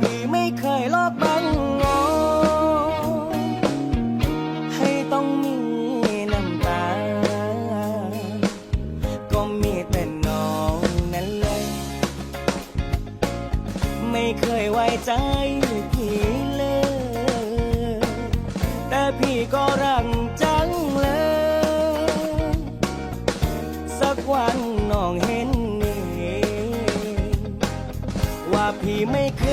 พี่ไม่เคยลอบบังงอให้ต้องมีน้ำตา ก็มีแต่น้องนั้นเลย ไม่เคยไว้ใจพี่เลย แต่พี่ก็รักจังเลย สักวันน้องเห็นเองว่าพี่ไม่เคย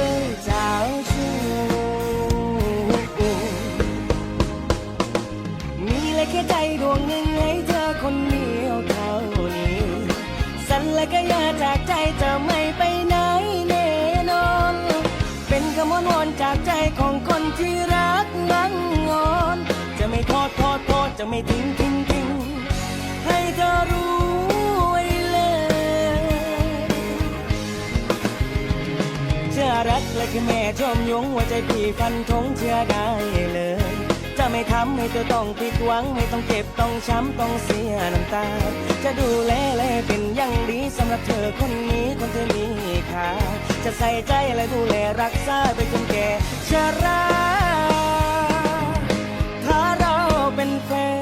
จะไม่ทิ้งทิ้งทิ้งให้เธอรู้ไว้เลยเชื่อรักและคือแม่ชมยงหัวใจพี่ฟันธงเชื่อได้เลย จะไม่ทำให้เธอต้องผิดหวัง ไม่ต้องเจ็บต้องช้ำต้องเสียน้ำตา จะดูแลและเป็นอย่างดีสำหรับเธอคนนี้คนเธอมีค่าจะใส่ใจและดูแลรักษาไปจนแก่ชรา เ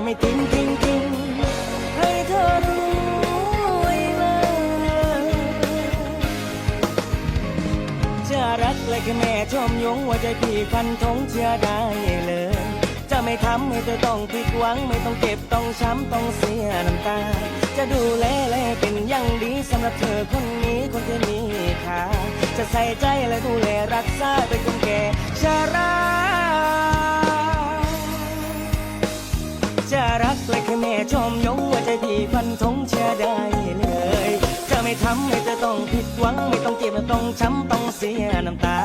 จะไม่ทิ้งทิ้งทิ้งให้เธอรู้เลยเชื่อรักและแค่แม่ชมยงว่าใจพี่ฟันธงเชื่อได้เลย จะไม่ทำให้เธอต้องผิดหวัง ไม่ต้องเก็บต้องช้ำต้องเสียน้ำตา จะดูแลและเป็นอย่างดีสำหรับเธอคนนี้คนที่มีค่าจะใส่ใจและดูแลรักษาไปจนแก่ชรา จะรักและแค่แม่ชมยงว่าใจพี่ฟันทงเชื่อได้เลยจะไม่ทำให้เธอต้องผิดหวังไม่ต้องเจ็บไม่ต้องช้ำต้องเสียน้ำตา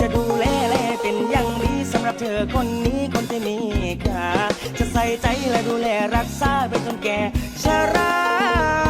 จะดูแลแลเป็นอย่างดีสำหรับเธอคนนี้คนที่มีค่าจะใส่ใจและดูแลรักษาไปจนแก่ชรา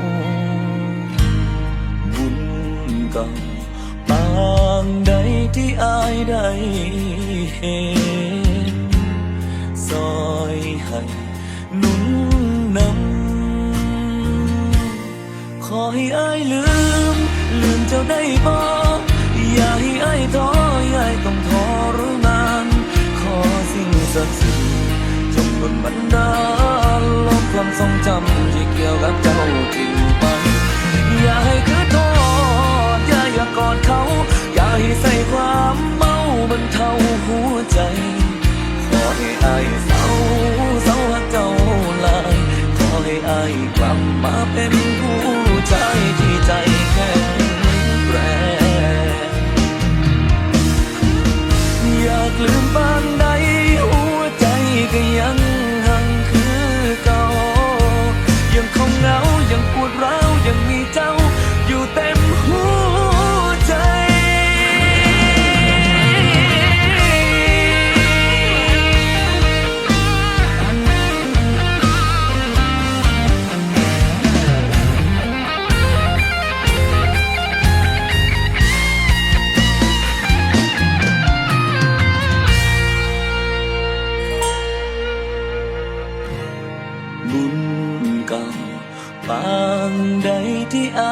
เก่าปางใดที่อายได้เห็นซอยให้หนุนนำขอให้อายลืม ลืมเจ้าได้บ่อย่าให้อายท้ออย่าให้ต้องทรมานขอสิ่งศักดิ์สิทธิ์จงดลบันดาลลบความทรงจำที่เกี่ยวกับเจ้าทิ้งไป เมาบนเทาหัวใจ ขอให้อาย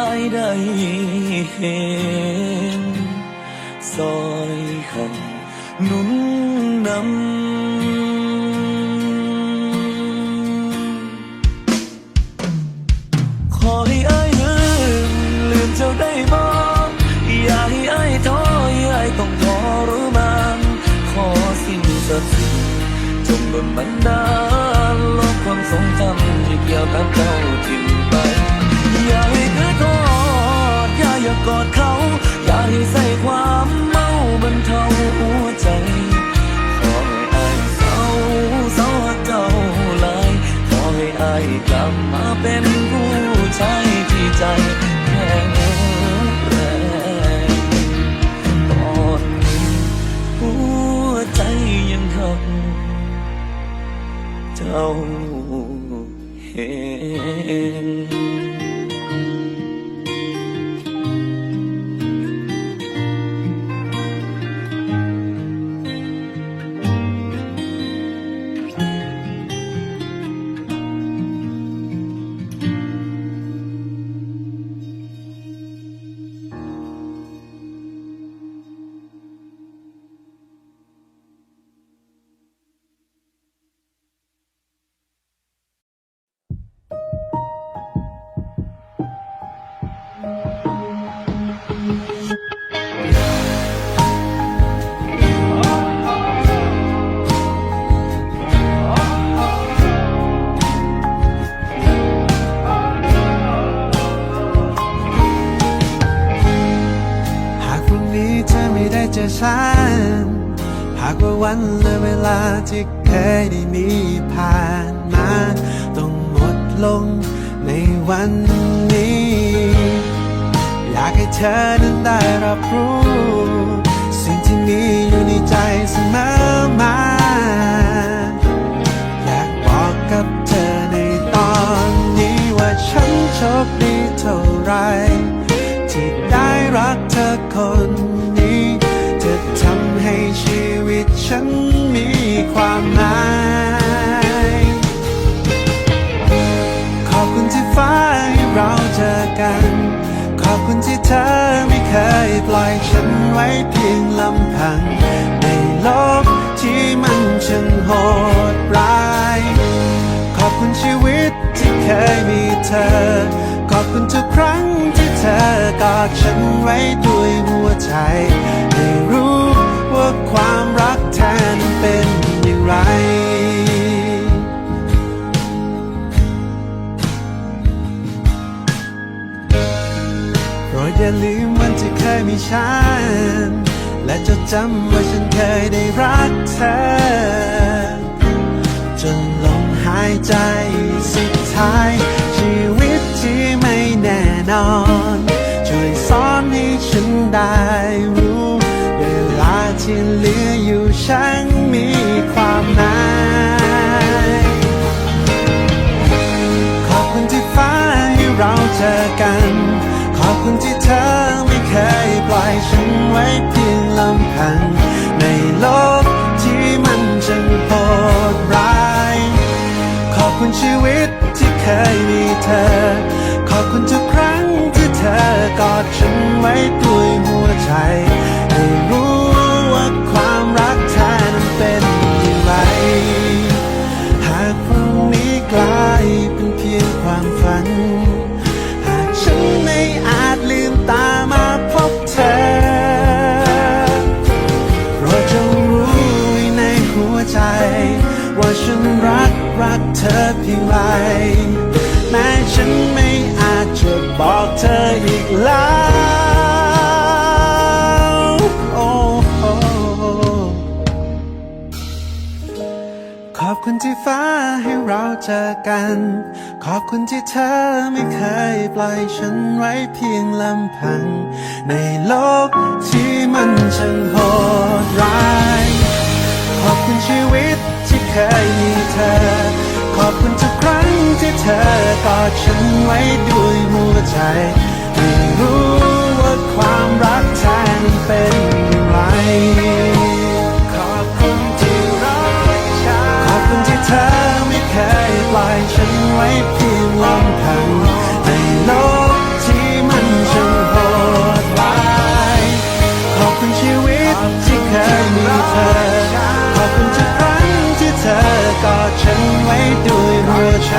ายได้เห็นซอยให้หนุนนำขอให้อายลืมลืมเจ้าได้บ่อย่าให้อายท้ออย่าให้ต้องทรมานขอสิ่งศักดิ์สิทธิ์จงดลบันดาลลบความทรงจำที่เกี่ยวกับเจ้าทิ้ กอด ที่เคยได้มีผ่านมา ต้องหมดลงในวันนี้ อยากให้เธอนั้นได้รับรู้ สิ่งที่มีอยู่ในใจเสมอมา อยากบอกกับเธอในตอนนี้ว่าฉันโชคดีเท่าไร ที่ได้รักเธอคนนี้จะทำให้ชีวิตฉัน ความหมาย ขอบคุณที่ฟ้าให้เราเจอกัน ขอบคุณที่เธอไม่เคยปล่อยฉันไว้เพียงลำพัง ในโลกที่มันช่างโหดร้าย ขอบคุณชีวิตที่เคยมีเธอ ขอบคุณทุกครั้งที่เธอกอดฉันไว้ด้วยหัวใจ ให้รู้ว่าความรักแทนเป็น ขฉัน และจดจำว่าฉันเคยได้รักเธอ จนลมหายใจสุดท้าย ชีวิตที่ไม่แน่นอน ช่วยสอนให้ฉันได้รู้เวลาที่เหลืออยู่ฉันมีความหมายขอบคุณที่ฟ้าให้เราเจอกัน ฉันไว้เพียงลำพัง ในโลกที่มันจังโหดร้าย ขอบคุณชีวิตที่เคยมีเธอ ขอบคุณทุกครั้งที่เธอกอดฉันไว้ด้วยหัวใจ ว่าฉันรักรักเธอเพียงไร แม้ฉันไม่อาจจะบอกเธออีกแล้วโอ้โอ้ขอบคุณที่ฟ้าให้เราเจอกัน ขอบคุณที่เธอไม่เคยปล่อยฉันไว้เพียงลำพัง ในโลกที่มันช่างโห อ กอดฉันไว้ด้วยหัวใจ ไม่รู้ว่าความรักแท้นั้นเป็นอย่างไร ขอบคุณที่รักฉัน ขอบคุณที่เธอไม่เคยปล่อยฉันไว้เพียงลำพังในโลกที่มันช่างโหดร้ายขอบคุณชีวิตที่เคยมีเธอ ขอบคุณทุกครั้งที่เธอกอดฉันไว้ด้วยหัวใจ